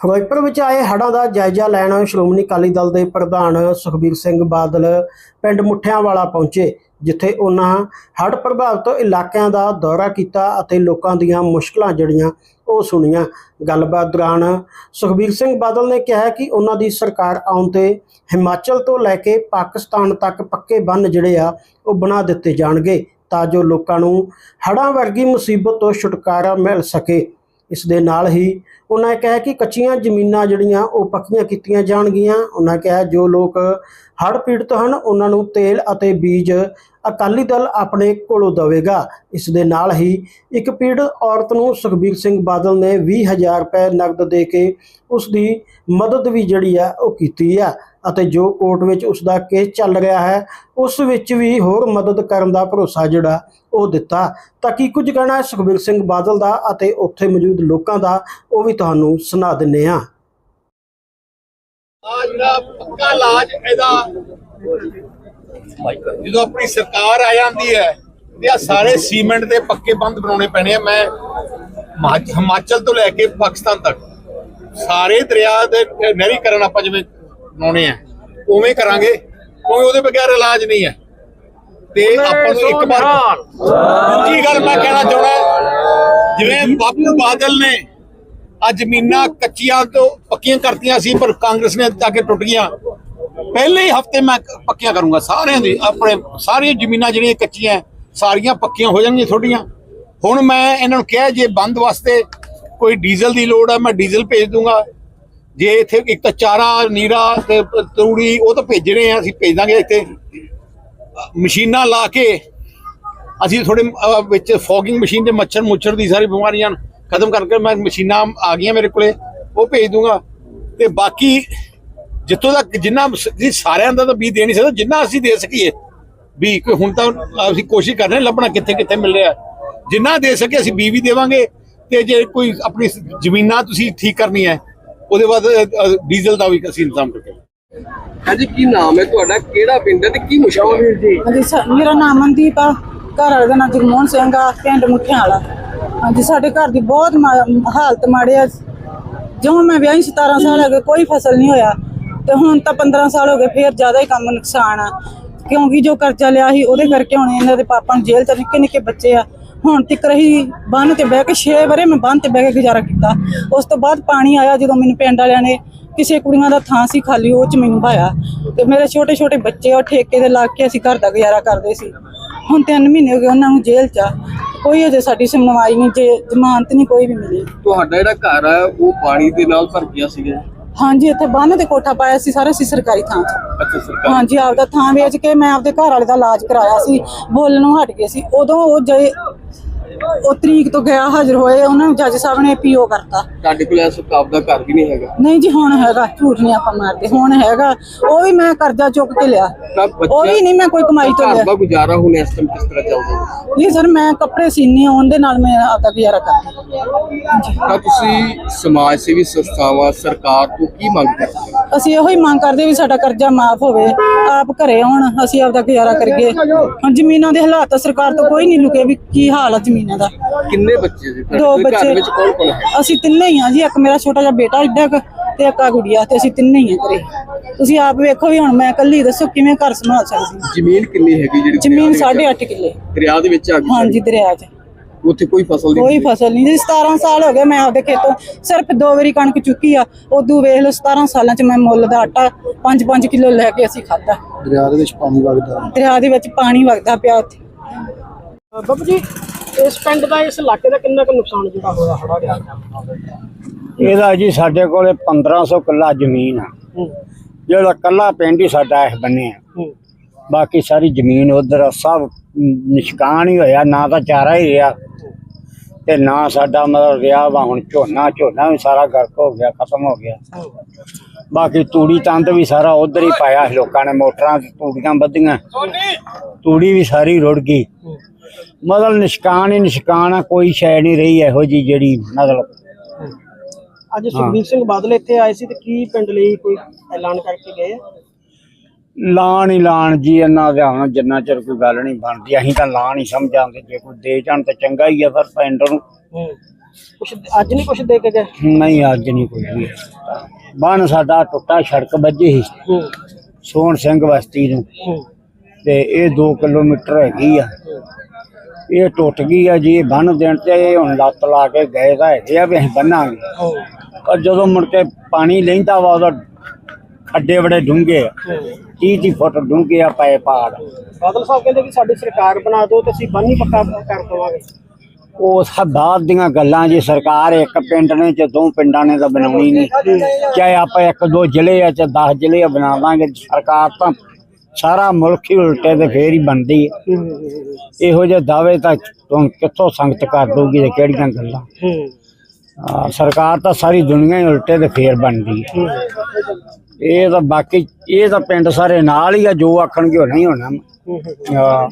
ਫਿਰੋਜ਼ਪੁਰ ਵਿੱਚ ਆਏ ਹੜ੍ਹਾਂ ਦਾ ਜਾਇਜ਼ਾ ਲੈਣ ਸ਼੍ਰੋਮਣੀ ਅਕਾਲੀ ਦਲ ਦੇ ਪ੍ਰਧਾਨ ਸੁਖਬੀਰ ਸਿੰਘ ਬਾਦਲ ਪਿੰਡ ਮੁੱਠਿਆਂਵਾਲਾ ਪਹੁੰਚੇ, ਜਿੱਥੇ ਉਹਨਾਂ ਹੜ੍ਹ ਪ੍ਰਭਾਵਿਤ ਇਲਾਕਿਆਂ ਦਾ ਦੌਰਾ ਕੀਤਾ ਅਤੇ ਲੋਕਾਂ ਦੀਆਂ ਮੁਸ਼ਕਲਾਂ ਜਿਹੜੀਆਂ ਉਹ ਸੁਣੀਆਂ। ਗੱਲਬਾਤ ਦੌਰਾਨ ਸੁਖਬੀਰ ਸਿੰਘ ਬਾਦਲ ਨੇ ਕਿਹਾ ਕਿ ਉਹਨਾਂ ਦੀ ਸਰਕਾਰ ਆਉਣ ਤੇ ਹਿਮਾਚਲ ਤੋਂ ਲੈ ਕੇ ਪਾਕਿਸਤਾਨ ਤੱਕ ਪੱਕੇ ਬੰਨ ਜਿਹੜੇ ਆ, ਉਹ ਬਣਾ ਦਿੱਤੇ ਜਾਣਗੇ, ਤਾਂ ਜੋ ਲੋਕਾਂ ਨੂੰ ਹੜ੍ਹਾਂ ਵਰਗੀ ਮੁਸੀਬਤ ਤੋਂ ਛੁਟਕਾਰਾ ਮਿਲ ਸਕੇ। ਇਸ ਦੇ ਨਾਲ ਹੀ ਉਹਨਾਂ ਕਿਹਾ ਕਿ ਕੱਚੀਆਂ ਜ਼ਮੀਨਾਂ ਜਿਹੜੀਆਂ ਉਹ ਪੱਕੀਆਂ ਕੀਤੀਆਂ ਜਾਣਗੀਆਂ। ਉਹਨਾਂ ਕਿਹਾ ਜੋ ਲੋਕ ਹੜ੍ਹ ਪੀੜਤ ਹਨ, ਉਹਨਾਂ ਨੂੰ ਤੇਲ ਅਤੇ ਬੀਜ ਅਕਾਲੀ ਦਲ ਆਪਣੇ ਕੋਲੋਂ ਦੇਵੇਗਾ। ਇਸ ਦੇ ਨਾਲ ਹੀ ਇੱਕ ਪੀੜਤ ਔਰਤ ਨੂੰ ਸੁਖਬੀਰ ਸਿੰਘ ਬਾਦਲ ਨੇ 20000 ਰੁਪਏ ਨਕਦ ਦੇ ਕੇ ਉਸ ਦੀ ਮਦਦ ਵੀ ਜਿਹੜੀ ਆ ਉਹ ਕੀਤੀ ਆ ਅਤੇ ਜੋ ਕੋਰਟ ਵਿੱਚ ਉਸ ਦਾ ਕੇਸ ਚੱਲ ਰਿਹਾ ਹੈ, ਉਸ ਵਿੱਚ ਵੀ ਹੋਰ ਮਦਦ ਕਰਨ ਦਾ ਭਰੋਸਾ ਜਿਹੜਾ ਉਹ ਦਿੱਤਾ। ਤਾਂ ਕੀ ਕੁਝ ਕਹਿਣਾ ਹੈ ਸੁਖਬੀਰ ਸਿੰਘ ਬਾਦਲ ਦਾ ਅਤੇ ਉੱਥੇ ਮੌਜੂਦ ਲੋਕਾਂ ਦਾ, ਉਹ ਵੀ ਤੁਹਾਨੂੰ ਸੁਣਾ ਦਿੰਨੇ ਆ ਆ ਜਿਹੜਾ ਪੱਕਾ ਇਲਾਜ ਇਹਦਾ ਜਦੋਂ ਆਪਣੀ ਸਰਕਾਰ ਆ ਜਾਂਦੀ ਹੈ ਤੇ ਆ ਸਾਰੇ ਸੀਮੈਂਟ ਦੇ ਪੱਕੇ ਬੰਦ ਬਣਾਉਣੇ ਪੈਣੇ ਆ ਮੈਂ ਹਿਮਾਚਲ ਤੋਂ ਲੈ ਕੇ ਪਾਕਿਸਤਾਨ ਤੱਕ ਸਾਰੇ ਦਰਿਆ ਦੇ ਨਹਿਰੀਕਰਨ ਆਪਾਂ ਜਿਵੇਂ ਬਣਾਉਣੇ ਆ ਉਵੇਂ ਕਰਾਂਗੇ ਕਿਉਂਕਿ ਉਹਦੇ ਬਗੈਰ ਇਲਾਜ ਨਹੀਂ ਹੈ। ਤੇ ਆਪਾਂ ਨੂੰ ਇੱਕ ਵਾਰ ਦੂਜੀ ਗੱਲ ਮੈਂ ਕਹਿਣਾ ਚਾਹੁੰਦਾ ਜਿਵੇਂ ਬਾਪੂ ਬਾਦਲ ਨੇ ਆ ਜ਼ਮੀਨਾਂ ਕੱਚੀਆਂ ਤੋਂ ਪੱਕੀਆਂ ਕਰਤੀਆਂ ਸੀ ਪਰ ਕਾਂਗਰਸ ਨੇ ਜਾ ਕੇ ਟੁੱਟ ਗਈਆਂ। ਪਹਿਲੇ ਹੀ ਹਫ਼ਤੇ ਮੈਂ ਪੱਕੀਆਂ ਕਰੂੰਗਾ, ਸਾਰਿਆਂ ਦੀ, ਆਪਣੇ ਸਾਰੀਆਂ ਜ਼ਮੀਨਾਂ ਜਿਹੜੀਆਂ ਕੱਚੀਆਂ, ਸਾਰੀਆਂ ਪੱਕੀਆਂ ਹੋ ਜਾਣਗੀਆਂ ਤੁਹਾਡੀਆਂ। ਹੁਣ ਮੈਂ ਇਹਨਾਂ ਨੂੰ ਕਿਹਾ, ਜੇ ਬੰਦ ਵਾਸਤੇ ਕੋਈ ਡੀਜ਼ਲ ਦੀ ਲੋੜ ਹੈ ਮੈਂ ਡੀਜ਼ਲ ਭੇਜ ਦੂੰਗਾ। ਜੇ ਇੱਥੇ ਇੱਕ ਤਾਂ ਚਾਰਾ, ਨੀਰਾ ਤੇ ਪ- ਤੂੜੀ, ਉਹ ਤਾਂ ਭੇਜਣੇ ਆ, ਅਸੀਂ ਭੇਜ ਦਾਂਗੇ ਇੱਥੇ। ਮਸ਼ੀਨਾਂ ਲਾ ਕੇ ਅਸੀਂ ਥੋੜੇ ਵਿੱਚ ਫੋਗਿੰਗ ਮਸ਼ੀਨ ਦੇ ਮੱਛਰ ਮੁੱਛਰ ਦੀ ਸਾਰੀ ਬਿਮਾਰੀਆਂ ਖਤਮ ਕਰਕੇ ਮੈਂ ਮਸ਼ੀਨਾਂ ਆ ਗਈਆਂ ਮੇਰੇ ਕੋਲੇ, ਉਹ ਭੇਜ ਦੂੰਗਾ। ਤੇ ਬਾਕੀ ਜਿੱਥੋਂ ਤੱਕ ਜਿੰਨਾ ਜੀ ਸਾਰਿਆਂ ਦਾ ਤਾਂ ਵੀ ਦੇ ਨਹੀਂ ਸਕਦਾ ਜਿੰਨਾ ਅਸੀਂ ਦੇ ਸਕੀਏ ਵੀ ਕੋਈ ਹੁਣ ਤਾਂ ਅਸੀਂ ਕੋਸ਼ਿਸ਼ ਕਰ ਰਹੇ ਲੱਭਣਾ ਕਿੱਥੇ ਕਿੱਥੇ ਮਿਲ ਰਿਹਾ। ਜਿੰਨਾ ਦੇ ਸਕੇ ਅਸੀਂ ਬੀ ਵੀ ਦੇਵਾਂਗੇ ਤੇ ਜੇ ਕੋਈ ਆਪਣੀ ਜ਼ਮੀਨਾਂ ਤੁਸੀਂ ਠੀਕ ਕਰਨੀ ਹੈ ਉਹਦੇ ਬਾਅਦ ਡੀਜ਼ਲ ਦਾ ਵੀ ਅਸੀਂ ਇੰਤਜ਼ਾਮ ਕਰਕੇ ਹਾਂਜੀ ਕੀ ਨਾਮ ਹੈ ਤੁਹਾਡਾ? ਕਿਹੜਾ ਪਿੰਡ ਹੈ ਤੇ ਕੀ ਮੁਸ਼ਕਲ ਹੈ? ਹਾਂਜੀ ਸਾ- ਮੇਰਾ ਨਾਮ ਮਨਦੀਪ ਆ। ਘਰ ਵਾਲੇ ਦਾ ਨਾਮ ਜਗਮੋਹਨ ਸਿੰਘ ਆ ਪਿੰਡ ਮੁੱਠਿਆਂ ਵਾਲਾ। ਹਾਂਜੀ ਸਾਡੇ ਘਰ ਦੀ ਬਹੁਤ ਹਾਲਤ ਮਾੜੀ ਆ। ਜਿਉਂ ਮੈਂ ਵਿਆਹੀ 17 ਸਾਲ ਹੋ ਗਏ ਕੋਈ ਫਸਲ ਨਹੀਂ ਹੋਇਆ। ਤੇ ਹੁਣ ਤਾਂ 15 ਸਾਲ ਹੋ ਗਏ, ਫੇਰ ਜ਼ਿਆਦਾ ਹੀ ਕੰਮ ਨੁਕਸਾਨ ਆ। ਕਿਉਂਕਿ ਜੋ ਕਰਜ਼ਾ ਲਿਆ ਸੀ, ਉਹਦੇ ਕਰਕੇ ਹੁਣ ਇਹਨਾਂ ਦੇ ਪਾਪਾ ਨੂੰ ਜੇਲ੍ਹ ਚ ਨਿੱਕੇ ਨਿੱਕੇ ਬੱਚੇ ਆ। ਹੁਣ ਤੱਕ ਰਹੀ ਬੰਨ ਤੇ ਬਹਿ ਕੇ 6 ਵਰੇ ਮੈਂ ਬੰਨ ਤੇ ਬਹਿ ਕੇ ਗੁਜ਼ਾਰਾ ਕੀਤਾ। ਉਸ ਤੋਂ ਬਾਅਦ ਪਾਣੀ ਆਇਆ ਜਦੋਂ ਮੈਨੂੰ ਪਿੰਡ ਵਾਲਿਆਂ ਨੇ ਕਿਸੇ ਕੁੜੀਆਂ ਦਾ ਥਾਂ ਸੀ ਖਾਲੀ, ਉਹ ਚ ਮੈਨੂੰ ਭਾਇਆ। ਤੇ ਮੇਰੇ ਛੋਟੇ ਛੋਟੇ ਬੱਚੇ ਉਹ ਠੇਕੇ ਦੇ ਲਾ ਕੇ ਅਸੀਂ ਘਰ ਦਾ ਗੁਜ਼ਾਰਾ ਕਰਦੇ ਸੀ। ਹੁਣ 3 ਮਹੀਨੇ ਹੋ ਗਏ ਉਹਨਾਂ ਨੂੰ ਜੇਲ੍ਹ ਚ ਆ। ਕੋਈ ਅਜੇ ਸਾਡੀ ਸੁਣਵਾਈ ਨਹੀਂ, ਜੇ ਜ਼ਮਾਨਤ ਨਹੀਂ ਕੋਈ ਵੀ ਮਿਲੀ। ਤੁਹਾਡਾ ਜਿਹੜਾ ਘਰ ਆ, ਉਹ ਪਾਣੀ ਦੇ ਨਾਲ ਭਰ ਗਿਆ ਸੀਗਾ। ਹਾਂਜੀ ਇੱਥੇ ਬੰਨ ਤੇ ਕੋਠਾ ਪਾਇਆ ਸੀ ਸਾਰਾ ਸੀ ਸਰਕਾਰੀ ਥਾਂ 'ਚ ਅੱਛਾ ਸਰਕਾਰ। ਹਾਂਜੀ ਆਪਦਾ ਥਾਂ ਵੇਚ ਕੇ ਮੈਂ ਆਪਦੇ ਘਰ ਵਾਲੇ ਦਾ ਇਲਾਜ ਕਰਾਇਆ ਸੀ ਬੋਲਣੋਂ ਹਟ ਗਏ ਸੀ। ਉਦੋਂ ਉਹ ਜੇ ਉਹ ਤਰੀਕ ਤੋਂ ਗਿਆ ਹਾਜ਼ਰ ਹੋਏ ਉਹਨਾਂ ਨੂੰ ਜੱਜ ਸਾਹਿਬ ਨੇ ਪੀਓ ਕਰਤਾ। ਤੁਹਾਡੇ ਕੋਲ ਇਸ ਕਾਬ ਦਾ ਘਰ ਵੀ ਨਹੀਂ ਹੈਗਾ? ਨਹੀਂ ਜੀ ਹੁਣ ਹੈਗਾ ਝੂਠ ਨਹੀਂ ਆਪਾਂ ਮਾਰਦੇ ਹੁਣ ਹੈਗਾ। ਉਹ ਵੀ ਮੈਂ ਕਰਜ਼ਾ ਚੁੱਕ ਕੇ ਲਿਆ। ਤਾਂ ਉਹ ਵੀ ਨਹੀਂ ਮੈਂ ਕੋਈ ਕਮਾਈ ਤੋਂ ਘਰ ਲਿਆ। ਦਾ ਗੁਜ਼ਾਰਾ ਹੁਣ ਇਸ ਟਾਈਮ ਕਿਸ ਤਰ੍ਹਾਂ ਚੱਲਦਾ ਹੈ? ਜੀ ਸਰ ਮੈਂ ਕੱਪੜੇ ਸੀਨੀ ਉਹਦੇ ਨਾਲ ਮੈਂ ਆਪਦਾ ਗੁਜ਼ਾਰਾ ਕਰਦੀ ਤਾਂ ਤੁਸੀਂ ਸਮਾਜ ਸੇਵੀ ਸੰਸਥਾਵਾਂ ਸਰਕਾਰ ਤੋਂ ਕੀ ਮੰਗ ਕਰਦੇ ਹੋ? ਅਸੀਂ ਇਹੋ ਹੀ ਮੰਗ ਕਰਦੇ ਵੀ ਸਾਡਾ ਕਰਜ਼ਾ ਮਾਫ ਹੋਵੇ ਆਪ ਘਰੇ ਆਉਣ ਅਸੀਂ ਆਪਦਾ ਗੁਜ਼ਾਰਾ ਕਰੀਏ। ਹੁਣ ਜ਼ਮੀਨਾਂ ਦੇ ਹਾਲਾਤ ਤਾਂ ਸਰਕਾਰ ਤੋਂ ਕੋਈ ਨਹੀਂ ਲੁਕੇ ਵੀ ਕੀ ਹਾਲ ਆ ਜ਼ਮੀਨਾਂ ਦਾ। ਕਿੰਨੇ ਬੱਚੇ ਜੀ ਦੋ ਤੁਹਾਡੇ ਘਰ ਬੱਚੇ। ਵਿੱਚ ਕੌਣ ਕੌਣ ਹੈ? ਅਸੀਂ ਤਿੰਨੇ ਹੀ ਆ ਜੀ ਇੱਕ ਮੇਰਾ ਛੋਟਾ ਜਿਹਾ ਬੇਟਾ ਇੱਡਾ ਕੁ ਤੇ ਇੱਕ ਆ ਗੁੜੀਆ ਤੇ ਅਸੀਂ ਤਿੰਨੇ ਹੀ ਆ ਘਰੇ। ਤੁਸੀਂ ਆਪ ਵੇਖੋ ਵੀ ਹੁਣ ਮੈਂ ਇਕੱਲੀ ਦੱਸੋ ਕਿਵੇਂ ਘਰ ਸੰਭਾਲ ਸਕਦੀ ਹਾਂ। ਜ਼ਮੀਨ ਕਿੰਨੀ ਹੈਗੀ ਜਿਹੜੀ ਜ਼ਮੀਨ ਦਰਿਆ ਦੇ ਵਿੱਚ 8.5 ਕਿੱਲੇ? ਦਰਿਆ ਦੇ ਵਿੱਚ ਆ ਗਈ ਹਾਂਜੀ ਦਰਿਆ 'ਚ। ਉੱਥੇ ਕੋਈ ਫਸਲ ਨਹੀਂ ਕੋਈ ਫਸਲ ਨਹੀਂ ਜੀ 17 ਸਾਲ ਹੋ ਗਏ ਮੈਂ ਆਪਦੇ ਖੇਤੋਂ। ਸਿਰਫ ਦੋ ਵਾਰੀ ਕਣਕ ਚੁੱਕੀ ਆ। ਉਦੋਂ ਵੇਖ ਲਓ 17 ਸਾਲਾਂ 'ਚ ਮੈਂ ਮੁੱਲ ਦਾ ਆਟਾ 5-5 ਕਿਲੋ ਲੈ ਕੇ ਅਸੀਂ ਖਾਦਾ ਦਰਿਆ ਦੇ ਵਿੱਚ ਪਾਣੀ ਵਗਦਾ। ਦਰਿਆ ਦੇ ਵਿੱਚ ਪਾਣੀ ਵਗਦਾ ਪਿਆ ਉੱਥੇ। ਬਾਬੂ ਜੀ ਇਸ ਪਿੰਡ ਦਾ ਇਸ ਇਲਾਕੇ ਦਾ ਕਿੰਨਾ ਕੁ ਨੁਕਸਾਨ ਜਿਹੜਾ ਹੋਇਆ ਹੜਾ ਗਿਆ ਇਹਦਾ ਜੀ ਸਾਡੇ ਕੋਲੇ 1500 ਕਿੱਲਾ ਜ਼ਮੀਨ ਆ। ਜਿਹੜਾ ਕੱਲਾ ਪਿੰਡ ਹੀ ਸਾਡਾ ਇਸ ਬੰਨੇ ਆ ਬਾਕੀ ਸਾਰੀ ਜ਼ਮੀਨ ਉਧਰ ਸਭ ਨਿਸ਼ਕਾਨ ਹੀ ਹੋਇਆ ਨਾ ਤਾਂ ਚਾਰਾ ਹੀ ਰਿਹਾ। ਤੇ ਨਾ ਸਾਡਾ ਮਤਲਬ ਰਿਹਾ ਵਾ ਹੁਣ ਝੋਨਾ ਝੋਨਾ ਵੀ ਸਾਰਾ ਗਰਕ ਹੋ ਗਿਆ ਖਤਮ ਹੋ ਗਿਆ। ਬਾਕੀ ਤੂੜੀ ਤੰਦ ਵੀ ਸਾਰਾ ਉਧਰ ਹੀ ਪਾਇਆ ਲੋਕਾਂ ਨੇ ਮੋਟਰਾਂ ਤੇ ਤੂੜੀਆਂ ਬੱਧੀਆਂ ਤੂੜੀ ਵੀ ਸਾਰੀ ਰੁੜ ਗਈ। ਮਤਲਬ ਨਿਸ਼ਕਾਨ ਹੀ ਨਿਸ਼ਕਾਨ ਆ ਕੋਈ ਸ਼ੈ ਨਹੀਂ ਰਹੀ ਇਹੋ ਜੀ ਜਿਹੜੀ ਮਤਲਬ ਅੱਜ ਸੁਖਬੀਰ ਸਿੰਘ ਬਾਦਲ ਇੱਥੇ ਆਏ ਸੀ ਤੇ ਕੀ ਪਿੰਡ ਲਈ ਕੋਈ ਐਲਾਨ ਕਰਕੇ ਗਏ ਲਾਣ ਹੀ ਲਾਣ ਜੀ ਇਹਨਾਂ ਦਾ ਹੁਣ ਜਿੰਨਾ ਚਿਰ ਕੋਈ ਗੱਲ ਨਹੀਂ ਬਣਦੀ ਅਸੀਂ ਤਾਂ ਲਾਣ ਹੀ ਸਮਝਾਂਗੇ ਜੇ ਕੋਈ ਦੇ ਜਾਣ ਤਾਂ ਚੰਗਾ ਹੀ ਆ ਫਿਰ ਪਿੰਡ ਨੂੰ ਕੁਛ ਅੱਜ ਨਹੀਂ ਕੁਛ ਦੇ ਕੇ ਗਏ? ਨਹੀਂ ਅੱਜ ਨਹੀਂ ਕੋਈ ਵੀ। ਬਾਣ ਸਾਡਾ ਟੁੱਟਾ ਸੜਕ ਵੱਜੀ ਸੀ। ਹੂੰ। ਸੋਹਣ ਸਿੰਘ ਬਸਤੀ ਨੂੰ। ਤੇ ਇਹ 2 ਕਿਲੋਮੀਟਰ ਹੈਗੀ ਆ। ਇਹ ਟੁੱਟ ਗਈ ਆ ਜੀ ਬੰਨ ਦੇਣ ਤੇ ਇਹ ਹੁਣ ਲੱਤ ਲਾ ਕੇ ਗਏ ਤਾਂ ਹੈਗੇ ਆ ਵੀ ਅਸੀਂ ਬੰਨਾਂਗੇ। ਪਰ ਜਦੋਂ ਮੁੜ ਕੇ ਪਾਣੀ ਲੈਂਦਾ ਵਾ ਉਹਦਾ ਖੱਡੇ ਬੜੇ ਡੂੰਘੇ ਆ। 30 30 ਫੁੱਟ ਡੂੰਘੇ ਆ ਪਏ ਪਾੜ। ਬਾਦਲ ਸਾਹਿਬ ਕਹਿੰਦੇ ਕਿ ਸਾਡੀ ਸਰਕਾਰ ਬਣਾ ਦਿਓ ਤੇ ਅਸੀਂ ਬੰਨ ਹੀ ਪੱਕਾ ਕਰ ਦੇਵਾਂਗੇ। ਉਹ ਬਾਅਦ ਦੀਆਂ ਗੱਲਾਂ ਜੀ ਸਰਕਾਰ ਇੱਕ ਪਿੰਡ ਨੇ ਚ ਦੋ ਪਿੰਡਾਂ ਨੇ ਤਾਂ ਬਣਾਉਣੀ ਨਹੀਂ। ਚਾਹੇ ਆਪਾਂ ਇੱਕ ਦੋ ਜ਼ਿਲ੍ਹੇ ਆ ਚ 10 ਜ਼ਿਲ੍ਹੇ ਬਣਾ ਲਾਂਗੇ ਸਰਕਾਰ ਤਾਂ ਸਾਰਾ ਮੁਲਕ ਹੀ ਉਲਟੇ ਤੇ ਫੇਰ ਹੀ ਬਣਦੀ ਹੈ। ਇਹੋ ਜਿਹੇ ਦਾਅਵੇ ਤਾਂ ਹੁਣ ਕਿੱਥੋਂ ਸੰਗਤ ਕਰ ਦਊਗੀ ਤੇ ਕਿਹੜੀਆਂ ਗੱਲਾਂ? ਹਾਂ, ਸਰਕਾਰ ਤਾਂ ਸਾਰੀ ਦੁਨੀਆ ਹੀ ਉਲਟੇ ਤੇ ਫੇਰ ਬਣਦੀ ਹੈ। ਇਹ ਤਾਂ ਬਾਕੀ ਇਹ ਤਾਂ ਪਿੰਡ ਸਾਰੇ ਨਾਲ ਹੀ ਆ ਜੋ ਆਖਣਗੇ ਉਹ ਨਹੀਂ ਹੋਣਾ। ਹਾਂ।